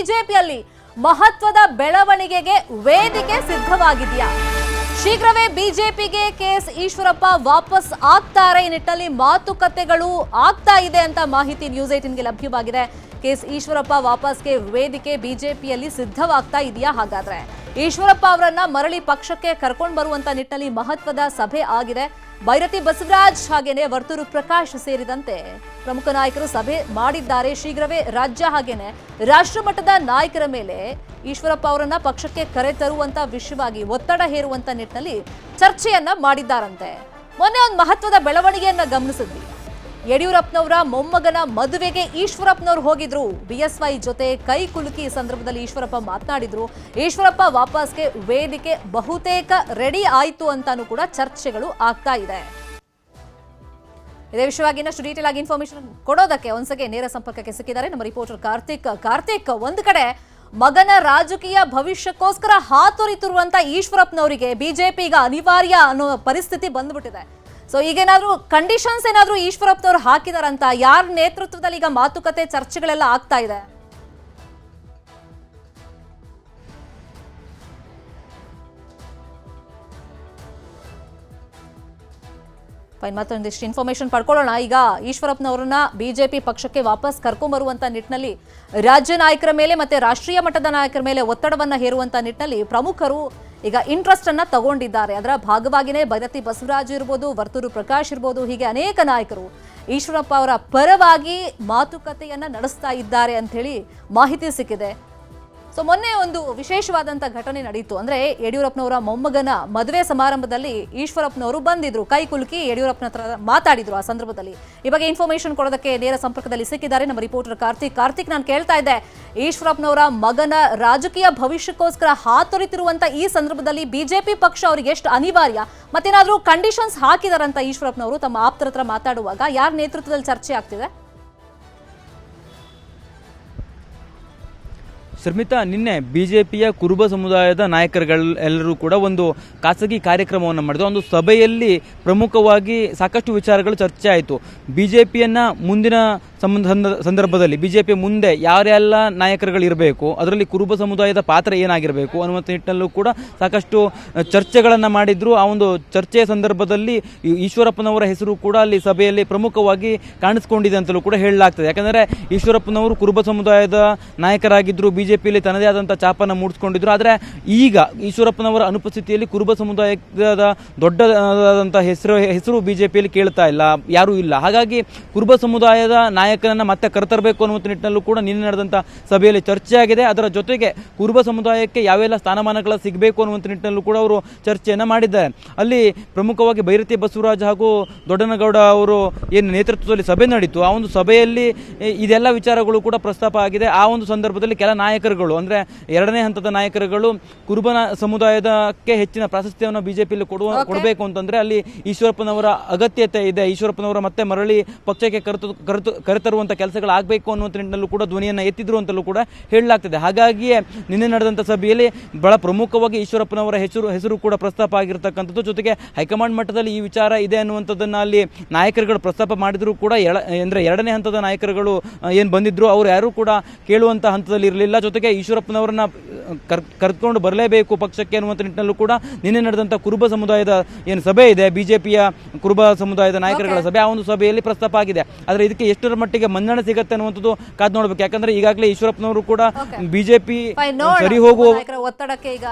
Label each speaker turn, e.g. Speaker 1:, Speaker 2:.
Speaker 1: ಬಿಜೆಪಿಯಲ್ಲಿ ಮಹತ್ವದ ಬೆಳವಣಿಗೆಗೆ ವೇದಿಕೆ ಸಿದ್ಧವಾಗಿದೆಯಾ? ಶೀಘ್ರವೇ ಬಿಜೆಪಿಗೆ ಕೆಎಸ್ ಈಶ್ವರಪ್ಪ ವಾಪಸ್ ಆಗ್ತಾರೆ. ಈ ನಿಟ್ಟಲ್ಲಿ ಮಾತುಕತೆಗಳು ಆಗ್ತಾ ಇದೆ ಅಂತ ಮಾಹಿತಿ ನ್ಯೂಸ್ ಏಟಿನ್ಗೆ ಲಭ್ಯವಾಗಿದೆ. ಕೆಎಸ್ ಈಶ್ವರಪ್ಪ ವಾಪಸ್ಗೆ ವೇದಿಕೆ ಬಿಜೆಪಿಯಲ್ಲಿ ಸಿದ್ಧವಾಗ್ತಾ ಇದೆಯಾ ಹಾಗಾದ್ರೆ? ಈಶ್ವರಪ್ಪ ಅವರನ್ನ ಮರಳಿ ಪಕ್ಷಕ್ಕೆ ಕರ್ಕೊಂಡು ಬರುವಂತ ನಿಟ್ಟಲ್ಲಿ ಮಹತ್ವದ ಸಭೆ ಆಗಿದೆ. ಭೈರತಿ ಬಸವರಾಜ್ ಹಾಗೇನೆ ವರ್ತೂರು ಪ್ರಕಾಶ್ ಸೇರಿದಂತೆ ಪ್ರಮುಖ ನಾಯಕರು ಸಭೆ ಮಾಡಿದ್ದಾರೆ. ಶೀಘ್ರವೇ ರಾಜ್ಯ ಹಾಗೇನೆ ರಾಷ್ಟ್ರಮಟ್ಟದ ನಾಯಕರ ಮೇಲೆ ಈಶ್ವರಪ್ಪ ಅವರನ್ನ ಪಕ್ಷಕ್ಕೆ ಕರೆತರುವಂತ ವಿಷಯವಾಗಿ ಒತ್ತಡ ಹೇರುವಂತ ನಿಟ್ಟಿನಲ್ಲಿ ಚರ್ಚೆಯನ್ನ ಮಾಡಿದ್ದಾರಂತೆ. ಮೊನ್ನೆ ಒಂದು ಮಹತ್ವದ ಬೆಳವಣಿಗೆಯನ್ನ ಗಮನಿಸಿದ್ವಿ. ಯಡಿಯೂರಪ್ಪನವರ ಮೊಮ್ಮಗನ ಮದುವೆಗೆ ಈಶ್ವರಪ್ಪನವ್ರು ಹೋಗಿದ್ರು. ಬಿಎಸ್ವೈ ಜೊತೆ ಕೈ ಕುಲುಕಿ ಸಂದರ್ಭದಲ್ಲಿ ಈಶ್ವರಪ್ಪ ಮಾತನಾಡಿದ್ರು. ಈಶ್ವರಪ್ಪ ವಾಪಸ್ಗೆ ವೇದಿಕೆ ಬಹುತೇಕ ರೆಡಿ ಆಯಿತು ಅಂತಾನೂ ಕೂಡ ಚರ್ಚೆಗಳು ಆಗ್ತಾ ಇದೆ. ಇದೇ ವಿಷಯವಾಗಿ ಇನ್ನಷ್ಟು ಡೀಟೇಲ್ ಆಗಿ ಇನ್ಫಾರ್ಮೇಶನ್ ಕೊಡೋದಕ್ಕೆ ಒಂದ್ಸಗೆ ನೇರ ಸಂಪರ್ಕಕ್ಕೆ ಸಿಕ್ಕಿದ್ದಾರೆ. ನಮ್ಮ ರಿಪೋರ್ಟರ್ ಕಾರ್ತಿಕ್ ಕಾರ್ತಿಕ್ ಒಂದ್ ಕಡೆ ಮಗನ ರಾಜಕೀಯ ಭವಿಷ್ಯಕ್ಕೋಸ್ಕರ ಹಾತೊರಿತಿರುವಂತ ಈಶ್ವರಪ್ಪನವರಿಗೆ ಬಿಜೆಪಿ ಈಗ ಅನಿವಾರ್ಯ ಅನ್ನೋ ಪರಿಸ್ಥಿತಿ ಬಂದ್ಬಿಟ್ಟಿದೆ. ಸೊ ಈಗೇನಾದ್ರೂ ಕಂಡೀಷನ್ಸ್ ಏನಾದ್ರೂ ಈಶ್ವರಪ್ಪನವರು ಹಾಕಿದಾರಂತ, ಯಾರ ನೇತೃತ್ವದಲ್ಲಿ ಈಗ ಮಾತುಕತೆ ಚರ್ಚೆಗಳೆಲ್ಲ ಆಗ್ತಾ ಇದೆ? ಫೈನ್, ಮತ್ತೊಂದಿಷ್ಟು ಇನ್ಫಾರ್ಮೇಶನ್ ಪಡ್ಕೊಳ್ಳೋಣ. ಈಗ ಈಶ್ವರಪ್ಪನವರನ್ನ ಬಿಜೆಪಿ ಪಕ್ಷಕ್ಕೆ ವಾಪಸ್ ಕರ್ಕೊಂಬರುವಂತ ನಿಟ್ಟಿನಲ್ಲಿ ರಾಜ್ಯ ನಾಯಕರ ಮೇಲೆ ಮತ್ತೆ ರಾಷ್ಟ್ರೀಯ ಮಟ್ಟದ ನಾಯಕರ ಮೇಲೆ ಒತ್ತಡವನ್ನ ಹೇರುವಂತ ನಿಟ್ಟಿನಲ್ಲಿ ಪ್ರಮುಖರು ಈಗ ಇಂಟ್ರೆಸ್ಟ್ ಅನ್ನ ತಗೊಂಡಿದ್ದಾರೆ. ಅದರ ಭಾಗವಾಗಿನೇ ಭೈರತಿ ಬಸವರಾಜ್ ಇರ್ಬೋದು, ವರ್ತೂರು ಪ್ರಕಾಶ್ ಇರ್ಬೋದು, ಹೀಗೆ ಅನೇಕ ನಾಯಕರು ಈಶ್ವರಪ್ಪ ಅವರ ಪರವಾಗಿ ಮಾತುಕತೆಯನ್ನ ನಡೆಸ್ತಾ ಇದ್ದಾರೆ ಅಂತ ಹೇಳಿ ಮಾಹಿತಿ ಸಿಕ್ಕಿದೆ. ಸೊ ಮೊನ್ನೆ ಒಂದು ವಿಶೇಷವಾದಂಥ ಘಟನೆ ನಡೆಯಿತು ಅಂದ್ರೆ ಯಡಿಯೂರಪ್ಪನವರ ಮೊಮ್ಮಗನ ಮದುವೆ ಸಮಾರಂಭದಲ್ಲಿ ಈಶ್ವರಪ್ಪನವರು ಬಂದಿದ್ರು. ಕೈ ಕುಲುಕಿ ಯಡಿಯೂರಪ್ಪನ ಹತ್ರ ಮಾತಾಡಿದ್ರು ಆ ಸಂದರ್ಭದಲ್ಲಿ. ಈ ಬಗ್ಗೆ ಇನ್ಫಾರ್ಮೇಶನ್ ಕೊಡೋದಕ್ಕೆ ನೇರ ಸಂಪರ್ಕದಲ್ಲಿ ಸಿಕ್ಕಿದ್ದಾರೆ ನಮ್ಮ ರಿಪೋರ್ಟರ್ ಕಾರ್ತಿಕ್. ಕಾರ್ತಿಕ್, ನಾನು ಕೇಳ್ತಾ ಇದ್ದೆ. ಈಶ್ವರಪ್ಪನವರ ಮಗನ ರಾಜಕೀಯ ಭವಿಷ್ಯಕ್ಕೋಸ್ಕರ ಹಾತೊರಿತಿರುವಂಥ ಈ ಸಂದರ್ಭದಲ್ಲಿ ಬಿಜೆಪಿ ಪಕ್ಷ ಅವರಿಗೆ ಎಷ್ಟು ಅನಿವಾರ್ಯ? ಮತ್ತೇನಾದ್ರೂ ಕಂಡೀಷನ್ಸ್ ಹಾಕಿದಾರಂತ ಈಶ್ವರಪ್ಪನವರು ತಮ್ಮ ಆಪ್ತರ ಹತ್ರ ಮಾತಾಡುವಾಗ ಯಾರ ನೇತೃತ್ವದಲ್ಲಿ ಚರ್ಚೆ ಆಗ್ತಿದೆ?
Speaker 2: ಶರ್ಮಿತಾ ನಿನ್ನೆ ಬಿಜೆಪಿಯ ಕುರುಬ ಸಮುದಾಯದ ನಾಯಕರುಗಳು ಎಲ್ಲರೂ ಕೂಡ ಒಂದು ಖಾಸಗಿ ಕಾರ್ಯಕ್ರಮವನ್ನು ಮಾಡಿದ್ರು. ಒಂದು ಸಭೆಯಲ್ಲಿ ಪ್ರಮುಖವಾಗಿ ಸಾಕಷ್ಟು ವಿಚಾರಗಳು ಚರ್ಚೆ ಆಯಿತು. ಬಿಜೆಪಿಯನ್ನ ಮುಂದಿನ ಸಂದರ್ಭದಲ್ಲಿ ಬಿಜೆಪಿ ಮುಂದೆ ಯಾರೆಲ್ಲ ನಾಯಕರುಗಳು ಇರಬೇಕು, ಅದರಲ್ಲಿ ಕುರುಬ ಸಮುದಾಯದ ಪಾತ್ರ ಏನಾಗಿರಬೇಕು ಅನ್ನುವಂಥ ನಿಟ್ಟಿನಲ್ಲೂ ಕೂಡ ಸಾಕಷ್ಟು ಚರ್ಚೆಗಳನ್ನು ಮಾಡಿದ್ರು. ಆ ಒಂದು ಚರ್ಚೆಯ ಸಂದರ್ಭದಲ್ಲಿ ಈಶ್ವರಪ್ಪನವರ ಹೆಸರು ಕೂಡ ಅಲ್ಲಿ ಸಭೆಯಲ್ಲಿ ಪ್ರಮುಖವಾಗಿ ಕಾಣಿಸ್ಕೊಂಡಿದೆ ಅಂತಲೂ ಕೂಡ ಹೇಳಲಾಗ್ತದೆ. ಯಾಕಂದರೆ ಈಶ್ವರಪ್ಪನವರು ಕುರುಬ ಸಮುದಾಯದ ನಾಯಕರಾಗಿದ್ದರು ಬಿಜೆಪಿಯಲ್ಲಿ ತನ್ನದೇ ಆದಂಥ ಚಾಪನ್ನು ಮೂಡಿಸ್ಕೊಂಡಿದ್ರು. ಆದರೆ ಈಗ ಈಶ್ವರಪ್ಪನವರ ಅನುಪಸ್ಥಿತಿಯಲ್ಲಿ ಕುರುಬ ಸಮುದಾಯದ ದೊಡ್ಡದಾದಂಥ ಹೆಸರು ಹೆಸರು ಬಿಜೆಪಿಯಲ್ಲಿ ಕೇಳ್ತಾ ಇಲ್ಲ, ಯಾರೂ ಇಲ್ಲ. ಹಾಗಾಗಿ ಕುರುಬ ಸಮುದಾಯದ ನಾಯಕನನ್ನು ಮತ್ತೆ ಕರೆತರಬೇಕು ಅನ್ನುವಂಥ ನಿಟ್ಟಿನಲ್ಲೂ ಕೂಡ ನಿನ್ನೆ ನಡೆದಂಥ ಸಭೆಯಲ್ಲಿ ಚರ್ಚೆ ಆಗಿದೆ. ಅದರ ಜೊತೆಗೆ ಕುರುಬ ಸಮುದಾಯಕ್ಕೆ ಯಾವೆಲ್ಲ ಸ್ಥಾನಮಾನಗಳ ಸಿಗಬೇಕು ಅನ್ನುವಂಥ ನಿಟ್ಟಿನಲ್ಲೂ ಕೂಡ ಅವರು ಚರ್ಚೆಯನ್ನು ಮಾಡಿದ್ದಾರೆ. ಅಲ್ಲಿ ಪ್ರಮುಖವಾಗಿ ಭೈರತಿ ಬಸವರಾಜ್ ಹಾಗೂ ದೊಡ್ಡನಗೌಡ ಅವರು ಏನು ನೇತೃತ್ವದಲ್ಲಿ ಸಭೆ ನಡೀತು. ಆ ಒಂದು ಸಭೆಯಲ್ಲಿ ಇದೆಲ್ಲ ವಿಚಾರಗಳು ಕೂಡ ಪ್ರಸ್ತಾಪ ಆಗಿದೆ. ಆ ಒಂದು ಸಂದರ್ಭದಲ್ಲಿ ಕೆಲ ನಾಯಕರುಗಳು ಅಂದರೆ ಎರಡನೇ ಹಂತದ ನಾಯಕರುಗಳು ಕುರುಬನ ಸಮುದಾಯದಕ್ಕೆ ಹೆಚ್ಚಿನ ಪ್ರಾಶಸ್ತ್ಯವನ್ನು ಬಿಜೆಪಿಯಲ್ಲಿ ಕೊಡುವ ಕೊಡಬೇಕು ಅಂತಂದ್ರೆ ಅಲ್ಲಿ ಈಶ್ವರಪ್ಪನವರ ಅಗತ್ಯತೆ ಇದೆ. ಈಶ್ವರಪ್ಪನವರ ಮತ್ತೆ ಮರಳಿ ಪಕ್ಷಕ್ಕೆ ಕರೆತು ಕರೆತು ಕರೆತರುವಂಥ ಕೆಲಸಗಳು ಆಗಬೇಕು ಅನ್ನುವಂಥ ನಿಟ್ಟಿನಲ್ಲೂ ಕೂಡ ಧ್ವನಿಯನ್ನು ಎತ್ತಿದ್ರು ಅಂತಲೂ ಕೂಡ ಹೇಳಲಾಗ್ತದೆ. ಹಾಗಾಗಿಯೇ ನಿನ್ನೆ ನಡೆದಂಥ ಸಭೆಯಲ್ಲಿ ಬಹಳ ಪ್ರಮುಖವಾಗಿ ಈಶ್ವರಪ್ಪನವರ ಹೆಸರು ಹೆಸರು ಕೂಡ ಪ್ರಸ್ತಾಪ ಆಗಿರ್ತಕ್ಕಂಥದ್ದು. ಜೊತೆಗೆ ಹೈಕಮಾಂಡ್ ಮಟ್ಟದಲ್ಲಿ ಈ ವಿಚಾರ ಇದೆ ಅನ್ನುವಂಥದ್ದನ್ನು ಅಲ್ಲಿ ನಾಯಕರುಗಳು ಪ್ರಸ್ತಾಪ ಮಾಡಿದರೂ ಕೂಡ ಎಳ ಅಂದರೆ ಎರಡನೇ ಹಂತದ ನಾಯಕರುಗಳು ಏನು ಬಂದಿದ್ರು ಅವರು ಯಾರು ಕೂಡ ಕೇಳುವಂಥ ಹಂತದಲ್ಲಿ ಇರಲಿಲ್ಲ ಜೊತೆಗೆ ಈಶ್ವರಪ್ಪನವರನ್ನ ಕರ್ ಕರ್ಕೊಂಡು ಬರಲೇಬೇಕು ಪಕ್ಷಕ್ಕೆ ಅನ್ನುವಂಥ ನಿಟ್ಟಿನಲ್ಲೂ ಕೂಡ ನಿನ್ನೆ ನಡೆದಂಥ ಕುರುಬ ಸಮುದಾಯದ ಏನು ಸಭೆ ಇದೆ ಬಿಜೆಪಿಯ ಕುರುಬ ಸಮುದಾಯದ ನಾಯಕರುಗಳ ಸಭೆ ಆ ಒಂದು ಸಭೆಯಲ್ಲಿ ಪ್ರಸ್ತಾಪ ಆಗಿದೆ. ಆದರೆ ಇದಕ್ಕೆ ಎಷ್ಟರ ಮಟ್ಟಿಗೆ ಮನ್ನಣೆ ಸಿಗುತ್ತೆ ಅನ್ನುವಂಥದ್ದು ಕಾದ್ ನೋಡ್ಬೇಕು. ಯಾಕಂದ್ರೆ ಈಗಾಗಲೇ ಈಶ್ವರಪ್ಪನವರು ಕೂಡ ಬಿಜೆಪಿ. ಸರಿ ಹೋಗುವ
Speaker 1: ಒತ್ತಡಕ್ಕೆ ಈಗ